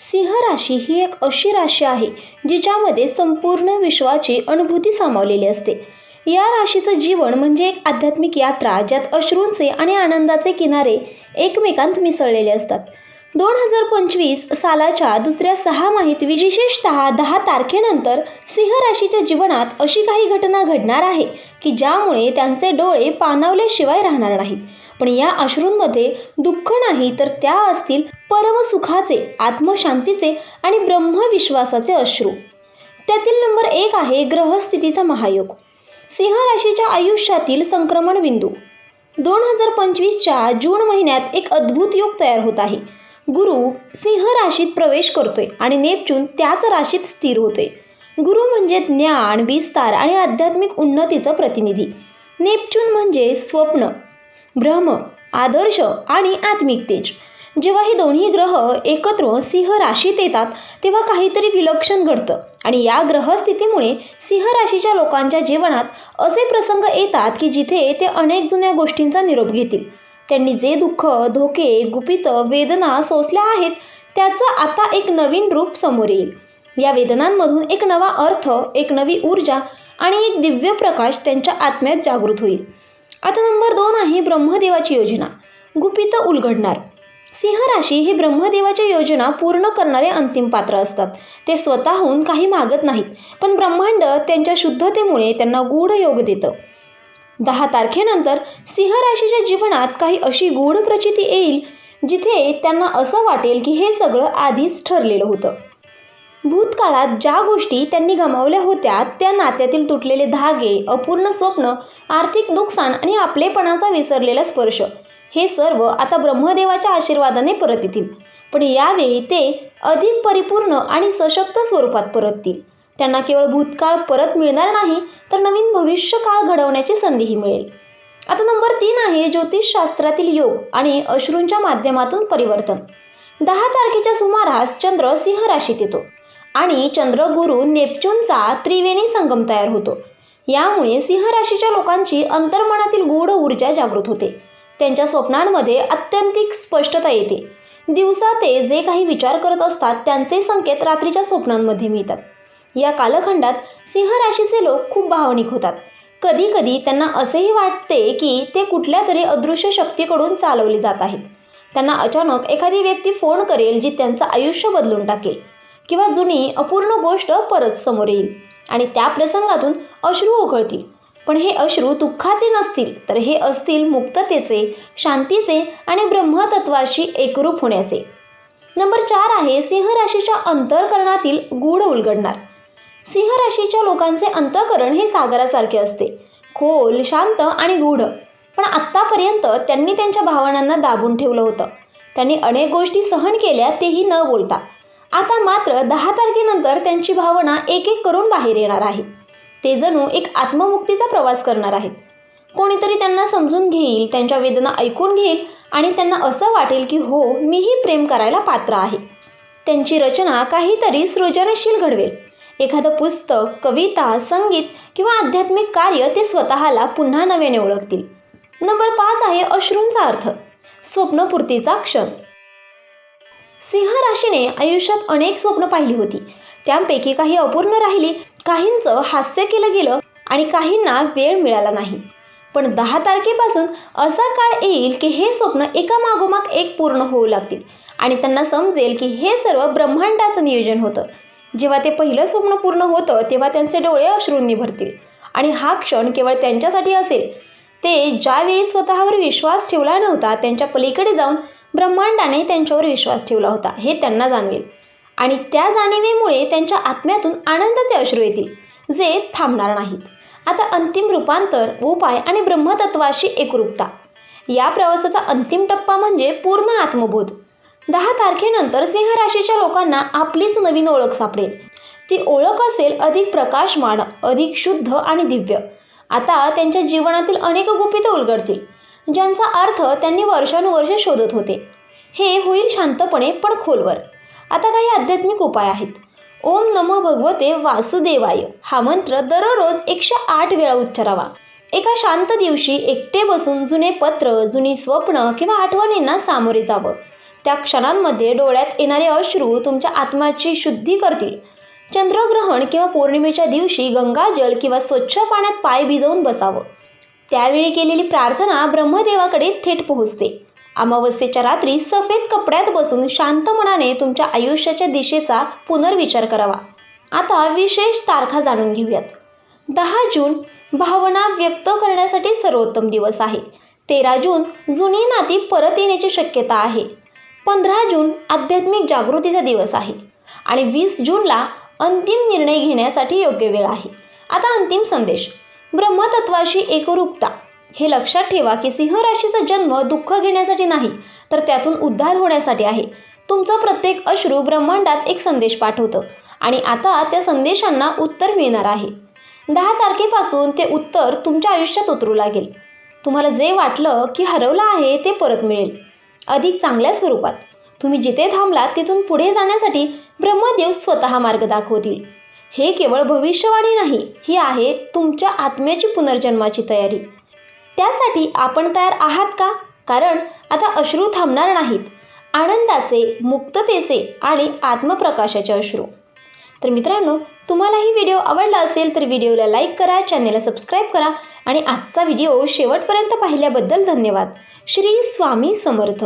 सिंह राशी ही एक अशी राशी आहे जिच्यामध्ये संपूर्ण विश्वाची अनुभूती सामावलेली असते. या राशीचं जीवन म्हणजे एक आध्यात्मिक यात्रा ज्यात अश्रूंचे आणि आनंदाचे किनारे एकमेकांत मिसळलेले असतात. दोन हजार पंचवीस सालाच्या दुसऱ्या सहा माहीत विशेषतः दहा तारखेनंतर सिंह राशीच्या जीवनात अशी काही घटना घडणार आहे की ज्यामुळे त्यांचे डोळे पानावल्याशिवाय राहणार नाहीत. पण या अश्रूंमध्ये दुःख नाही तर त्या असतील परमसुखाचे आत्मशांतीचे आणि ब्रह्मविश्वासाचे अश्रू. त्यातील नंबर एक आहे ग्रहस्थितीचा महायोग. सिंह राशीच्या आयुष्यातील संक्रमण बिंदू. दोन हजार पंचवीसच्या जून महिन्यात एक अद्भुत योग तयार होत आहे. गुरु सिंह राशीत प्रवेश करतोय आणि नेपच्यून त्याच राशीत स्थिर होतोय. गुरु म्हणजे ज्ञान विस्तार आणि आध्यात्मिक उन्नतीचं प्रतिनिधी. नेपच्यून म्हणजे स्वप्न भ्रम आदर्श आणि आत्मिक तेज. जेव्हा हे दोन्ही ग्रह एकत्र सिंह राशीत येतात तेव्हा काहीतरी विलक्षण घडतं आणि या ग्रहस्थितीमुळे सिंह राशीच्या लोकांच्या जीवनात असे प्रसंग येतात की जिथे ते अनेक जुन्या गोष्टींचा निरोप घेतील. त्यांनी जे दुःख धोके गुपित वेदना सोसल्या आहेत त्याचं आता एक नवीन रूप समोर येईल. या वेदनांमधून एक नवा अर्थ एक नवी ऊर्जा आणि एक दिव्य प्रकाश त्यांच्या आत्म्यात जागृत होईल. आता नंबर दोन आहे ब्रह्मदेवाची योजना. गुपित उलगडणार. सिंह राशी हे ब्रह्मदेवाच्या योजना पूर्ण करणारे अंतिम पात्र असतात. ते स्वतःहून काही मागत नाहीत पण ब्रह्मांड त्यांच्या शुद्धतेमुळे त्यांना गूढ योग देतं. दहा तारखेनंतर सिंह राशीच्या जीवनात काही अशी गूढ प्रचिती येईल जिथे त्यांना असं वाटेल की हे सगळं आधीच ठरलेलं होतं. भूतकाळात ज्या गोष्टी त्यांनी गमावल्या होत्या त्या नात्यातील तुटलेले धागे अपूर्ण स्वप्न आर्थिक नुकसान आणि आपलेपणाचा विसरलेला स्पर्श हे सर्व आता ब्रह्मदेवाच्या आशीर्वादाने परत येतील. पण यावेळी ते अधिक परिपूर्ण आणि सशक्त स्वरूपात परततील. त्यांना केवळ भूतकाळ परत मिळणार नाही तर नवीन भविष्यकाळ घडवण्याची संधीही मिळेल. आता नंबर तीन आहे ज्योतिषशास्त्रातील योग आणि अश्रूंच्या माध्यमातून परिवर्तन. दहा तारखेच्या सुमारास चंद्र सिंह राशीत येतो आणि चंद्र गुरु नेपच्यूनचा त्रिवेणी संगम तयार होतो. यामुळे सिंह राशीच्या लोकांची अंतर्मनातील गूढ ऊर्जा जागृत होते. त्यांच्या स्वप्नांमध्ये अत्यंतिक स्पष्टता येते. दिवसा ते जे काही विचार करत असतात त्यांचे संकेत रात्रीच्या स्वप्नांमध्ये मिळतात. या कालखंडात सिंह राशीचे लोक खूप भावनिक होतात. कधी कधी त्यांना असेही वाटते की ते कुठल्या तरी अदृश्य शक्तीकडून चालवले जात आहेत. त्यांना अचानक एखादी व्यक्ती फोन करेल जी त्यांचं आयुष्य बदलून टाकेल किंवा जुनी अपूर्ण गोष्ट परत समोर येईल आणि त्या प्रसंगातून अश्रू ओघळतील पण हे अश्रू दुःखाचे नसतील तर हे असतील मुक्ततेचे शांतीचे आणि ब्रह्मतत्वाशी एकरूप होण्याचे. नंबर चार आहे सिंह राशीच्या अंतरकरणातील गूढ उलगडणार. सिंह राशीच्या लोकांचे अंतकरण हे सागरासारखे असते. खोल शांत आणि गूढ पण आत्तापर्यंत त्यांनी त्यांच्या भावनांना दाबून ठेवलं होतं. त्यांनी अनेक गोष्टी सहन केल्या तेही न बोलता. आता मात्र दहा तारखेनंतर त्यांची भावना एक एक करून बाहेर येणार आहे. ते जणू एक आत्ममुक्तीचा प्रवास करणार आहेत. कोणीतरी त्यांना समजून घेईल त्यांच्या वेदना ऐकून घेईल आणि त्यांना असं वाटेल की हो मीही प्रेम करायला पात्र आहे. त्यांची रचना काहीतरी सृजनशील घडवेल. एखादं पुस्तक कविता संगीत किंवा आध्यात्मिक कार्य ते स्वतःला पुन्हा नव्याने ओळखतील. नंबर पाच आहे अश्रूंचा अर्थ. स्वप्नपूर्तीचा क्षण. सिंह राशीने आयुष्यात अनेक स्वप्न पाहिली होती. त्यापैकी काही अपूर्ण राहिली काहींचं हास्य केलं गेलं आणि काहींना वेळ मिळाला नाही. पण दहा तारखेपासून असा काळ येईल की हे स्वप्न एका मागोमाग एक पूर्ण होऊ लागतील आणि त्यांना समजेल की हे सर्व ब्रह्मांडाचं नियोजन होतं. जेव्हा ते पहिलं स्वप्न पूर्ण होतं तेव्हा त्यांचे डोळे अश्रूंनी भरतील. आणि हा क्षण केवळ त्यांच्यासाठी असेल. ते ज्यावेळी स्वतःवर विश्वास ठेवला नव्हता त्यांच्या पलीकडे जाऊन ब्रह्मांडाने त्यांच्यावर विश्वास ठेवला होता हे त्यांना जाणवेल. आणि त्या जाणीवेमुळे त्यांच्या आत्म्यातून आनंदाचे अश्रू येतील जे थांबणार नाहीत. आता अंतिम रूपांतर उपाय आणि ब्रह्मतत्वाशी एकरूपता. या प्रवासाचा अंतिम टप्पा म्हणजे पूर्ण आत्मबोध. दहा तारखेनंतर सिंह राशीच्या लोकांना आपलीच नवीन ओळख सापडेल. ती ओळख असेल अधिक प्रकाशमान अधिक शुद्ध आणि दिव्य. आता त्यांच्या जीवनातील अनेक गुपितं उलगडतील ज्यांचा अर्थ त्यांनी वर्षानुवर्षे शोधत होते. हे होईल शांतपणे पण खोलवर. आता काही आध्यात्मिक उपाय आहेत. ओम नमो भगवते वासुदेवाय. हा मंत्र दररोज एकशे आठ वेळा उच्चारावा. एका शांत दिवशी एकटे बसून जुने पत्र जुनी स्वप्न किंवा आठवणींना सामोरे जावं. त्या क्षणांमध्ये डोळ्यात येणारे अश्रू तुमच्या आत्म्याची शुद्धी करतील. चंद्रग्रहण किंवा पौर्णिमेच्या दिवशी गंगाजल किंवा स्वच्छ पाण्यात पाय भिजवून बसावं. त्यावेळी केलेली प्रार्थना ब्रह्मदेवाकडे थेट पोहोचते. अमावस्येच्या रात्री सफेद कपड्यात बसून शांत मनाने तुमच्या आयुष्याच्या दिशेचा पुनर्विचार करावा. आता विशेष तारखा जाणून घेऊयात. दहा जून भावना व्यक्त करण्यासाठी सर्वोत्तम दिवस आहे. तेरा जून जुनी नाती परत येण्याची शक्यता आहे. पंधरा जून आध्यात्मिक जागृतीचा दिवस आहे आणि वीस जूनला अंतिम निर्णय घेण्यासाठी योग्य वेळ आहे. आता अंतिम संदेश. ब्रह्मतत्वाशी एकरूपता. हे लक्षात ठेवा की सिंह राशीचा जन्म दुःख घेण्यासाठी नाही तर त्यातून उद्धार होण्यासाठी आहे. तुमचं प्रत्येक अश्रू ब्रह्मांडात एक संदेश पाठवतं आणि आता त्या संदेशांना उत्तर मिळणार आहे. दहा तारखेपासून ते उत्तर तुमच्या आयुष्यात उतरू लागेल. तुम्हाला जे वाटलं की हरवलं आहे ते परत मिळेल. अधिक चांगल्या स्वरूपात. तुम्ही जिथे थांबलात तिथून पुढे जाण्यासाठी ब्रह्मदेव स्वतः मार्ग दाखवतील. हे केवळ भविष्यवाणी नाही ही आहे तुमच्या आत्म्याची पुनर्जन्माची तयारी. त्यासाठी आपण तयार आहात का? कारण आता अश्रू थांबणार नाहीत आनंदाचे मुक्ततेचे आणि आत्मप्रकाशाचे अश्रू. तर मित्रांनो तुम्हाला ही व्हिडिओ आवडला असेल तर व्हिडिओला लाईक करा चॅनेलला सबस्क्राईब करा आणि आजचा व्हिडिओ शेवटपर्यंत पाहिल्याबद्दल धन्यवाद. श्री स्वामी समर्थ.